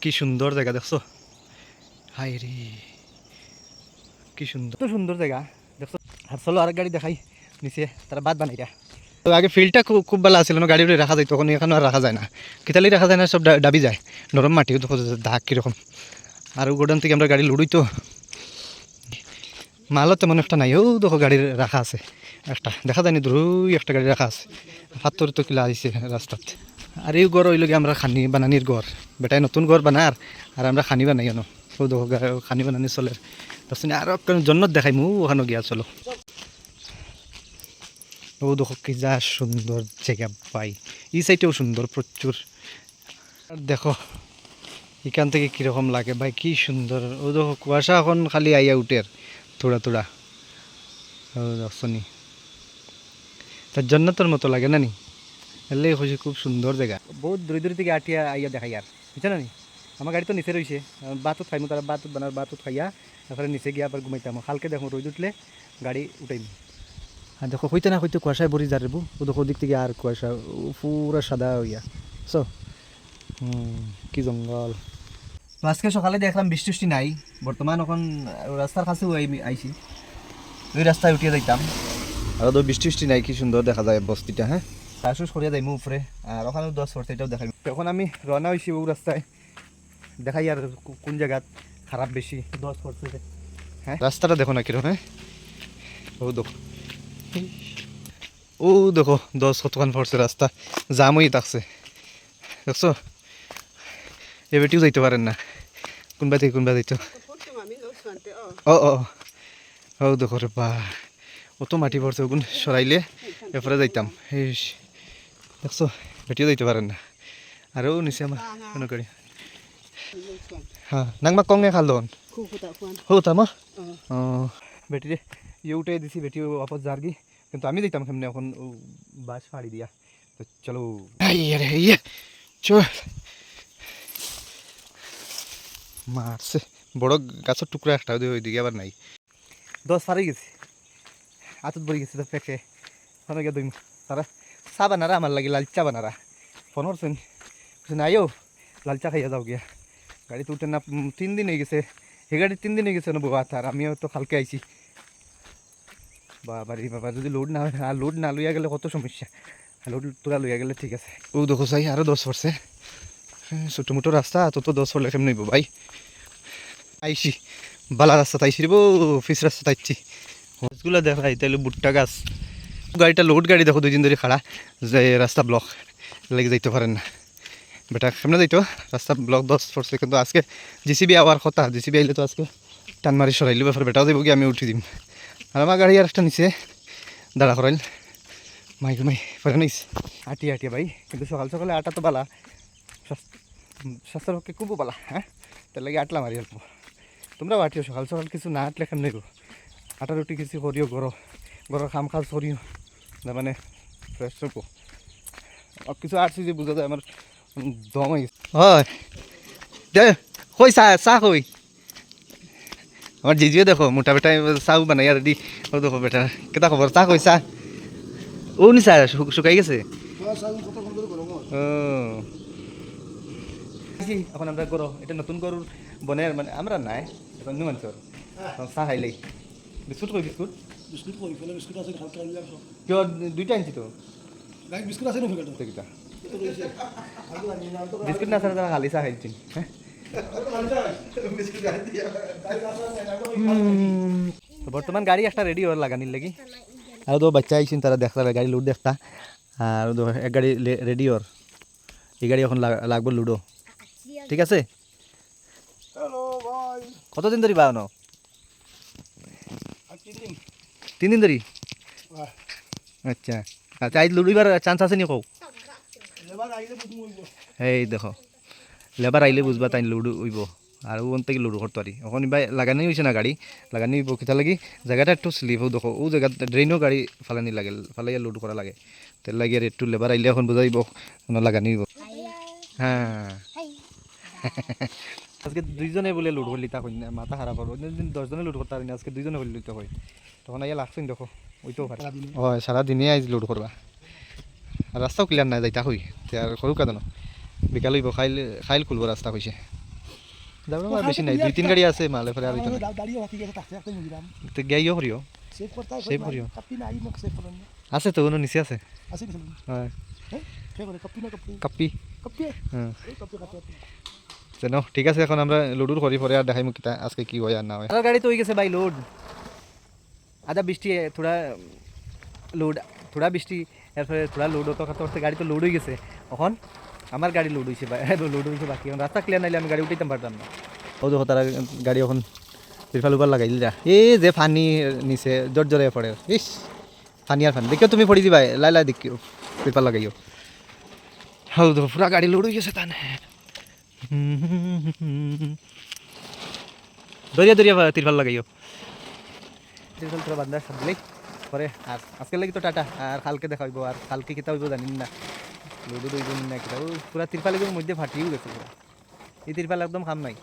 কি সুন্দর জায়গা দেখছ? হাই রে। কি সুন্দর। তো সুন্দর জায়গা দেখছ? আর চলো আর গাড়ি দেখাই নিচে তারা বাদ বানাইরা তো আগে ফিল্ডটা খুব খুব ভালো আছিল না গাড়ি রাখা যায় তখন এখানে আর রাখা যায় না। কিতালি রাখা যায় না সব ডা- ডাবি যায়। নরম মাটিও দেখো দাগ কীরকম। আর গোডাউন থেকে আমরা গাড়ি লুড়ুই তো। মালও তেমন একটা নাই ও দেখো গাড়ি রাখা আছে। একটা দেখা যায়নি দূরই একটা গাড়ি রাখা আছে। হাতর তো কিলা আইছে রাস্তাত। আর এই গড় হইলগে আমরা খানি বানানির গড়। বেটাই নতুন গড় বানার আর আমরা খানি বানাই দেখো গা- খানি বানানি চলে। তাৰপিছত আৰু জন্নত দেখাই, মো ওখানে গিয়া চলো। ও দেখো কি যা সুন্দর জায়গা পাই। এই সাইডেও সুন্দর প্রচুর আর দেখো এখান থেকে কীরকম লাগে ভাই, কি সুন্দর ও দেখো কুয়াশা এখন খালি আইয়া উঠের থোড়া থোড়া ও দেখছনি তার জন্নতর মতো লাগে না নি? এলে খুশি খুব সুন্দর জায়গা। বহুত দূরে দূরে থেকে আটিয়া আইয়া দেখাই আর। বুঝছ না নি? আমার গাড়ি তো নিচে রয়েছে বাতত খাইমু তারা বাতত বানার বাতত খাইয়া তারপরে নিচে গিয়া আবার ঘুমাইতাম। কালকে দেখো রোদ উঠলে গাড়ি উঠাইম। আর দেখো হইতে না হইতে কুয়াশায় ভরি যা রেবু ও দেখো দিক থেকে আর কুয়াশা পুরা সাদা হইয়া। সো কি জঙ্গল। তো আজকে সকালে দেখলাম বৃষ্টি টিষ্টি নাই বর্তমান এখন রাস্তার কাছেও আই- আইছি ওই রাস্তায় উঠিয়ে যাইতাম। আর তো বৃষ্টি টিষ্টি নাই কি সুন্দর দেখা যায় বস্তিটা হ্যাঁ শাশুস করিয়া যাইমু উপরে আর ওখানেও দশ পড়ছে, এটাও দেখাই। এখন আমি রওনা হয়েছি ও রাস্তায়। দেখাই আর কোন জায়গাত খারাপ বেশি, দশ পড়ছে হ্যাঁ? রাস্তাটা দেখো না কীরকম হ্যাঁ? ও দেখো। ও দেখো, দশ কতখান পড়ছে রাস্তা। জাম হয়ে থাকছে দেখছ? এ বেটিও যাইতে পারেন না। কোনবা থেকে কোনবা যাইতো। ও ও ও। দেখো রে বা অত মাটি পড়ছে, ওগুন সরাইলে এরপরে যাইতাম। এই দেখছ বেটিও যাইতে পারেন না। আরও নিচে আমার মনে করি হ্যাঁ নাংমা কংগে খাল দন। হো তামা ও বেটিরে ইয়ে উঠে দিছি বেটি অপর জার্গি কিন্তু আমি দেখতাম কেমনে এখন বাস ফাড়ি দিয়া। তো চলো। ইয়ে রে ইয়ে। চল মারছে বড় গাছের টুকরা একটা ওই ওইদিকে আবার নাই। দশ ফারে গেছে। আতত বড়ি গেছে তো পেকে। ফোনে গিয়ে দুই তারা চা বানারা আমার লাগে লাল চা বানারা ফোন করছেন নাইও লাল চা খাইয়া যাও গিয়া গাড়ি তো উঠে না তিন দিন হয়ে গেছে হে গাড়ি তিন দিন হয়ে গেছে না বাবা আর আমিও তো কালকে আইছি বাবা রে বাবা যদি লোড না হয় লোড না লইয়া গেলে কত সমস্যা লোড তোরা লইয়া গেলে ঠিক আছে ও দেখো চাই আরও দশ পড়ছে ছোটো মোটো রাস্তা তো তো দশ পড়লে কেমন নইব ভাই আইসি বালা রাস্তা তাইছি রে অফিস রাস্তা তাইছি গাছগুলো দেখাই তাহলে ভুট্টা গাছ গাড়িটা লোড গাড়ি দেখো দুই দিন ধরে খাড়া। যে রাস্তা ব্লক লেগে যাইতে পারেন না। বেটা কেমনে যাইতো, রাস্তা ব্লক দশ পড়ছে, কিন্তু আজকে জিসিবি আওয়ার কথা জিসিবি আইলে তো আজকে টান মারি সরাইলে, ব্যাপার, বেটাও যাব কি, আমি উঠি দিম। আর আমার গাড়ি আর একটা নিচে দাঁড়া করাইল। মাই মাই, পরে নিস। আটিয়া আটিয়া ভাই, কিন্তু সকাল সকালে আটা তো বালা। স্বাস্থ্যের পক্ষে খুবও বালা হ্যাঁ? তার লাগে আটলা মারি অল্প তোমরাও আটিও, সকাল সকাল কিছু না আটলে কেন নেব আটা রুটি কিছু করিও, গরো। গরো খাম খাজ করিও মানে ফ্রেশ হব। আর কিছু আটছি যে বোঝা যায় আমার দম হয়ে গেছে। হয়। দে, কই চা চা কই আমার জিজিও দেখো, মোটা বেটা চাও বানাই রেডি ও দেখো বেটা কেটা খবর চা কই চা। ও নি চা শুকাই গেছে। এখন আমরা গরু এটা নতুন গরুর বনের মানে আমরা নাই এখন নিউ মানুষের চা খাইলেই বিস্কুট কই, বিস্কুট? বিস্কুট কই ফেলে বিস্কুট আছে হালকা আনলে আসো কিয় দুইটা আনছি তো? বিস্কুট আছে না ফেলে দেখি বিস্কুট না ছাড়া খালি চা খাইছি হ্যাঁ তো বর্তমান গাড়ি একটা রেডি হওয়ার লাগানির লাগি। আর তো বাচ্চা আইসিন তারা দেখতে গাড়ি লুড দেখতা। আর তো এক গাড়ি রেডি ওর এই গাড়ি এখন লাগ- লাগবো লুডো। ঠিক আছে? কতদিন ধরে বানানো আর তিন দিন দিন ধরে আচ্ছা। আচ্ছা আজ লুডো এবার চান্স আছে নি মইব এই দেখো। লেবার আইলে বুঝবা তাই লুডো উইব। আর ওন থেকে লুডো করতে পারি এখন এবার লাগানি হয়েছে না গাড়ি? লাগানি হইব কিতা লাগি? জায়গাটা একটু স্লিপ দেখো। ও জায়গা ড্রেনও গাড়ি ফালানি লাগে। ফালাইয়া লুডো করা লাগে। তেল লাগি আর একটু লেবার আইলে এখন বুঝাইব লাগানি হইব হ্যাঁ আজকে দুইজনে বলে লুড করলি তা মাথা খারাপ হবে অন্যদিন দশজনে লুড করতে পারি আজকে দুইজনে বলে লিতে হয়। তখন আইয়া লাগছেন দেখো ওইটাও পারে হয় সারাদিনে আইজ লুড করবা। রাস্তাও ক্লিয়ার নাই যাইতা হই আর সৰু কেন? বিকাল হইব খাইল খাইল খুলব রাস্তা কৈছে। যাব না বেশি নাই দুই তিন গাড়ি আছে মালে ফেরে আর হইতো তো গাইও করিও সেভ করতে করিও। আছে তো কোনো নিচে আছে। আছে হয়। হ্যাঁ কাপি কাপি। কাপি। হ্যাঁ এই কাপি কাপি কাপি। জানো ঠিক আছে এখন আমরা লুডুর করি পরে আর দেখাই মুখ আজকে কি হয় আর না হয়। গাড়ি তো হয়ে গেছে ভাই লোড আদা বৃষ্টি থোড়া লোড থোড়া বৃষ্টি এরপরে থোড়া লোড হতো করতে গাড়ি তো লোড হয়ে গেছে। এখন আমার গাড়ি লোড হয়েছে লোড হয়েছে বাকি। এখন রাস্তা ক্লিয়ার নাইলে আমি গাড়ি উঠাইতাম পারতাম না। ও দেখো তারা গাড়ি এখন তিরফাল উপার লাগাইল যা। এই যে ফানি নিচে জোর জোরে পড়ে। ইস ফানি আর ফানি। দেখিও তুমি পড়ি দিবা লাই লাই দেখিও তিরফাল লাগাইও। হাউ দেখো পুরা গাড়ি লোড হয়ে গেছে তানে। দরিয়া দরিয়া তিরপাল লাগাইও। তিরপাল তোরা বান্দার সামলেই পরে আর আজকে লাগি তো টাটা। আর কালকে দেখা হইব। আর কালকে কিতা হইব জানিন না। লুডু দইব না কিতা পুরা তিরপাল এগুলোর মধ্যে ফাটিও গেছে পুরা এই তিরপাল একদম খাম নাই।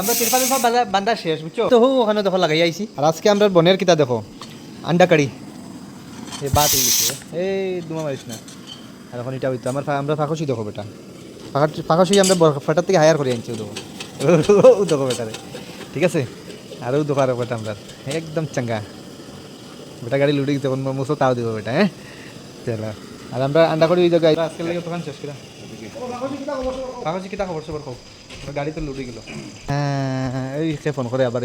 আমরা তিরপাল সব বাঁধা- শেষ বুঝছ তো ওখানে দেখো লাগাই আইছি আর আজকে আমরা বনের কিতা দেখো। আন্ডা কাড়ি এই বাত হয়ে গেছে। এই দুমা মারিস না। আর এখন এটা হইতো আমার আমরা ফাঁকসি দেখো বেটা। ফাঁকসি আমরা ফাটার থেকে হায়ার করে আনছি দেখো। দেখো বেটারে ঠিক আছে? আরও দোকান বেটা আমরা একদম চাঙ্গা। বেটা গাড়ি লুটি তখন মুসো তাও দিব বেটা হ্যাঁ চলো আর আমরা আন্ডা করি ওই জায়গায় আজকে লাগে দোকান শেষ কিনা ফাঁকসি কিতা খবর সবার খবর গাড়ি তো লুটি গেল। হ্যাঁ এই ফোন করে আবার